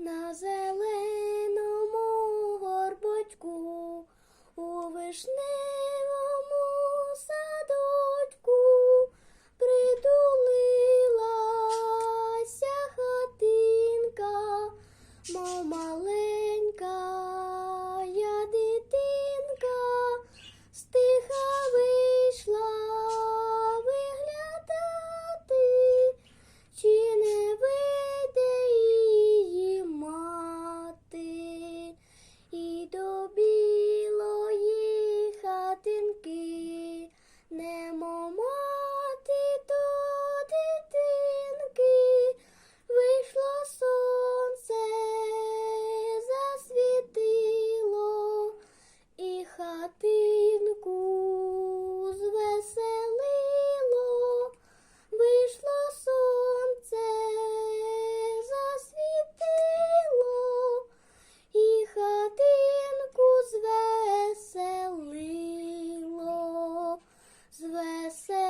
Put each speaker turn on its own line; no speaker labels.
на зеленому горбочку, у вишневому садочку притулилася хатинка, мов малий. жінку звеселило, вийшло сонце, засвітило і хатинку звеселило, звеселило.